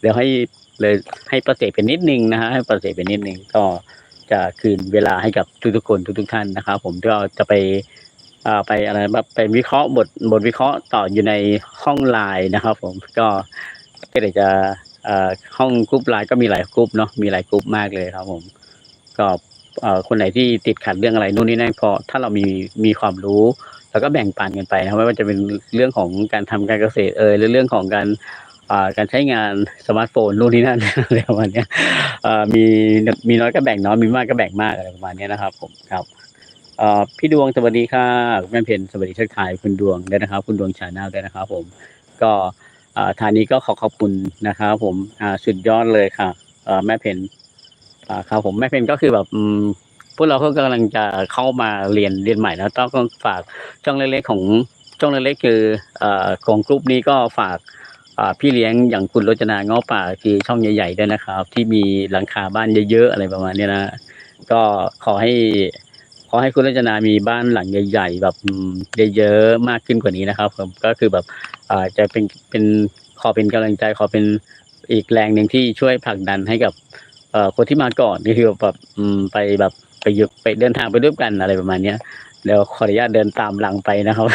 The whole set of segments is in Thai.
เดี๋ยวให้เลยให้ประเสริฐเป็นนิดนึงนะฮะให้ประเสริฐเป็นนิดนึงก็จะคืนเวลาให้กับทุกๆคนทุกๆท่านนะครับ ผมก็จะไปอ่าไปอะไรแบบไปวิเคราะห์บทบทวิเคราะห์ต่ออยู่ในห้องไลน์นะครับ ผมก็ก็เดี๋ยวจะเอ่อห้องกรุ๊ปไลน์ก็มีหลายกรุ๊ปเนาะมีหลายกรุ๊ปมากเลยครับ ผม ก็เอ่อคนไหนที่ติดขัดเรื่องอะไรนู่นนี่นั่นพอถ้าเรามีมีความรู้ แล้วก็แบ่งปันกันไปนะครับไม่ว่าจะเป็นเรื่องของการทำการเกษตรเอยหรือเรื่องของการ การใช้งานสมาร์ทโฟนนู่นนี่นั่นอะไรประมาณนี้มีมีน้อยก็แบ่งน้อยมีมากก็แบ่งมากอะไรประมาณนี้นะครับ ผมครับพี่ดวงสวัสดีค่ะคุณแม่เพนสวัสดีทักทายคุณดวงด้วยนะครับ คุณดวงชาแนลด้วยนะครับ ผม ก็อ่าทางนี้ก็ขอขอบคุณนะครับผมสุดยอดเลยค่ะแม่เพนครับผมแม่เพนก็คือแบบพวกเราก็กำลังจะเข้ามาเรียนเรียนใหม่แล้วต้องฝากช่องเล็กๆของช่องเล็กๆคืออของกลุ่มนี้ก็ฝาก พี่เลี้ยงอย่างคุณรจนาง้อป่าคือช่องใหญ่ๆด้วยนะครับ ที่มีหลังคาบ้านเยอะๆอะไรประมาณนี้นะก็ขอให้ขอให้คุณรจนามีบ้านหลังใหญ่ ๆ แบบเยอะๆมากขึ้นกว่านี้นะครับผมก็คือแบบอาจจะเป็นเป็นขอเป็นกำลังใจขอเป็นอีกแรงหนึ่งที่ช่วยผลักดันให้กับเอ่อคนที่มาก่อนก็คือแบบไปแบบไปยู่ไปเดินทางไปด้วยกันอะไรประมาณเนี้ยเดี๋ยวขออนุญาตเดินตามหลังไปนะครับ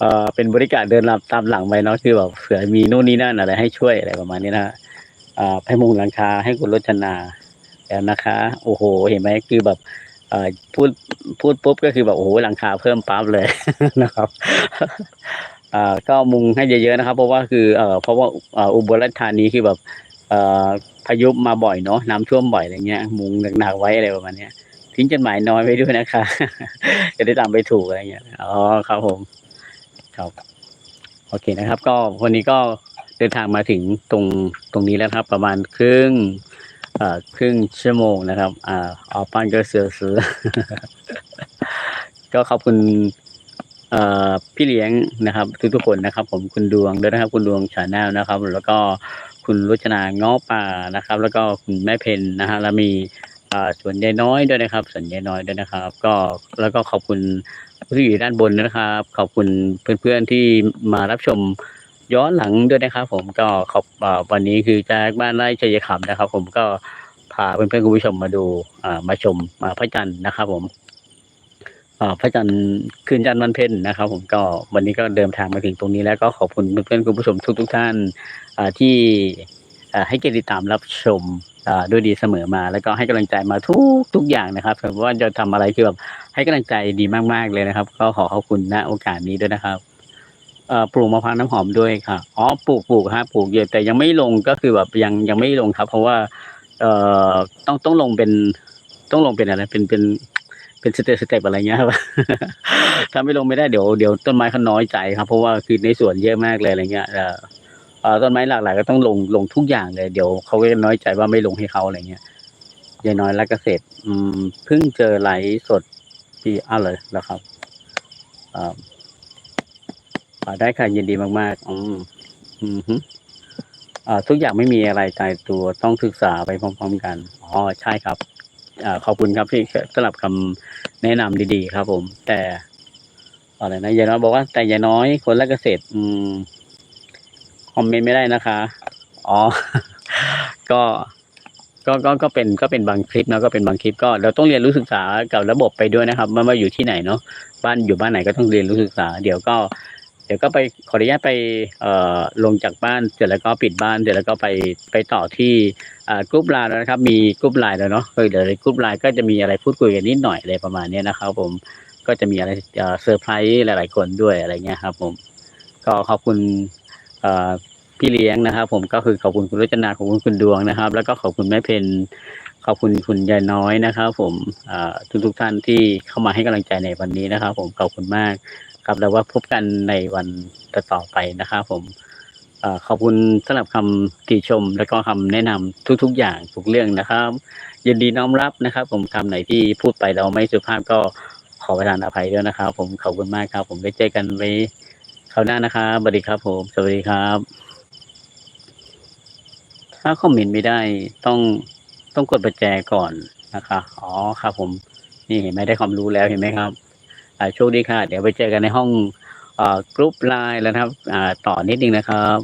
เอ่อเป็นบริการเดินตามหลังไปเนาะคือแบบเผื่อมีนู่นนี่นั่นอะไรให้ช่วยอะไรประมาณนี้นะอ่าให้มุงหลังคาให้คุณรจนาแล้วนะคะ โอ้โห เห็นไหมคือแบบเออพูดพูดปุ๊บก็คือแบบโอ้โหหลังคาเพิ่มปั๊บเลยนะครับอ่าก็มุงให้เยอะๆนะครับ เพราะว่าคือเออเพราะว่าอุบลราชธานีคือแบบเออพายุมาบ่อยเนาะน้ำท่วมบ่อยอะไรเงี้ย มุงหนักๆไว้อะไรประมาณเนี้ยทิ้งจดหมายน้อยไว้ด้วยนะคะ จะได้ตามไปถูกอะไรเงี้ยอ๋อครับผม ครับ โอเคนะครับ ก็วันนี้ก็เดินทางมาถึงตรงตรงนี้แล้วครับ ประมาณครึ่งเอ่อครึ่งชั่วโมงนะครับ อ่าออปานก็เสือซื้อก็ขอบคุณเอ่อพี่เลี้ยงนะครับ ทุกๆคนนะครับ ผมคุณดวงด้วยนะครับ คุณดวงชาแนลนะครับ แล้วก็คุณรุจนาง้อป่านะครับ แล้วก็คุณแม่เพนนะฮะแล้วมี ส่วนยายน้อยด้วยนะครับส่วนยายน้อยด้วยนะครับ ก็แล้วก็ขอบคุณผู้ที่อยู่ด้านบนนะครับ ขอบคุณเพื่อนๆที่มารับชมย้อนหลังด้วยนะครับผมก็ขอบวันนี้คือจากบ้านไร่ชัยคำนะครับ ผมก็พาเพื่อนๆคุณผู้ชมมาดูมาชมอ่าพระจันทร์นะครับ ผมพระจันทร์คืนจันทร์วันเพ็ญนะครับ ผมก็วันนี้ก็เดินทางมาถึงตรงนี้แล้วก็ขอบคุณเพื่อนๆคุณผู้ชมทุกๆท่านที่ ให้เกียรติติดตามรับชมด้วยดีเสมอมา แล้วก็ให้กำลังใจมาทุกทุกอย่างนะครับผมว่าจะทำอะไรคือแบบให้กำลังใจดีมากๆเลยนะครับ ก็ขอขอบคุณณโอกาสนี้ด้วยนะครับปลูกมะพร้าวน้ำหอมด้วยค่ะอ๋อปลูกปลูกฮะปลูกเยอะแต่ยังไม่ลงก็คือแบบยังยังไม่ลงครับ เพราะว่าเอ่อต้องต้องลงเป็นต้องลงเป็นอะไรเป็นเป็นเป็นสเต็ปสเต็ปอะไรเงี้ยครับถ้าไม่ลงไม่ได้เดี๋ยวเดี๋ยวต้นไม้เขาน้อยใจครับ เพราะว่าคือในสวนเยอะมากเลยอะไรเงี้ยเอ่อ ต้นไม้หลากหลายก็ต้องลงลงทุกอย่างเลย เดี๋ยวเขาก็จะน้อยใจว่าไม่ลงให้เขาอะไรเงี้ยยายน้อยรักเกษตร อืมเพิ่งเจอไหลสดที่อ้าวเลยแล้วครับอ่าได้ค่ะยินดีมากๆอืมอืมอ่าทุกอย่างไม่มีอะไรตายตัวต้องศึกษาไปพร้อม ๆ กันอ๋อใช่ครับอ่าขอบคุณครับที่สำหรับคำแนะนำดีๆ ครับ ผม แต่อะไรนะยายน้อยบอกว่าแต่ยายน้อยคนรักเกษตร อืม คอมเมนต์ไม่ได้นะคะ อ๋อ ก็ก็ก็ก็เป็นก็เป็นบางคลิปนะก็เป็นบางคลิปก็เราต้องเรียนรู้ศึกษากับระบบไปด้วยนะครับไม่ว่าอยู่ที่ไหนเนาะบ้านอยู่บ้านไหนก็ต้องเรียนรู้ศึกษา เดี๋ยวก็ เดี๋ยวก็ไปขออนุญาตไปเอ่อลงจากบ้านเสร็จแล้วก็ปิดบ้านเสร็จแล้วก็ไปไปต่อที่อ่ากรุ๊ปไลน์แล้วนะครับ มีกรุ๊ปไลน์แล้วเนาะเออเดี๋ยวในกรุ๊ปไลน์ก็จะมีอะไรพูดคุยกันนิดหน่อยอะไรประมาณนี้นะครับ ผมก็จะมีอะไรเซอร์ไพรส์หลาย ๆ คนด้วยอะไรเงี้ยครับ ผม ก็ขอบคุณ พี่เลี้ยงนะครับ ผมก็คือขอบคุณคุณรจนาขอบคุณคุณดวงนะครับ แล้วก็ขอบคุณแม่เพนขอบคุณคุณยายน้อยนะครับ ผมทุกทุกท่านที่เข้ามาให้กำลังใจในวันนี้นะครับ ผมขอบคุณมากครับแล้วว่าพบกันในวันต่อไปนะครับ ผมอขอบคุณสำหรับคำติชม และก็คำแนะนำทุก ๆ อย่างทุกเรื่องนะครับยินดีน้อมรับนะครับ ผมคำไหนที่พูดไปเราไม่สุภาพก็ขอประทานอภัยด้วยนะครับ ผมขอบคุณมากครับ ผมได้เจอกันไว้ คราวหน้านะครับสวัสดีครับผม สวัสดีครับ ถ้าคอมเมนต์ไม่ได้ต้องต้องกดประแจก่อนนะคะอ๋อครับผม นี่เห็นไหมได้ความรู้แล้วเห็นไหมครับอ่าโชคดีค่ะ เดี๋ยวไปเจอกันในห้องอ่ากรุ๊ปไลน์แล้วครับอ่าต่อนิดนึงนะครับ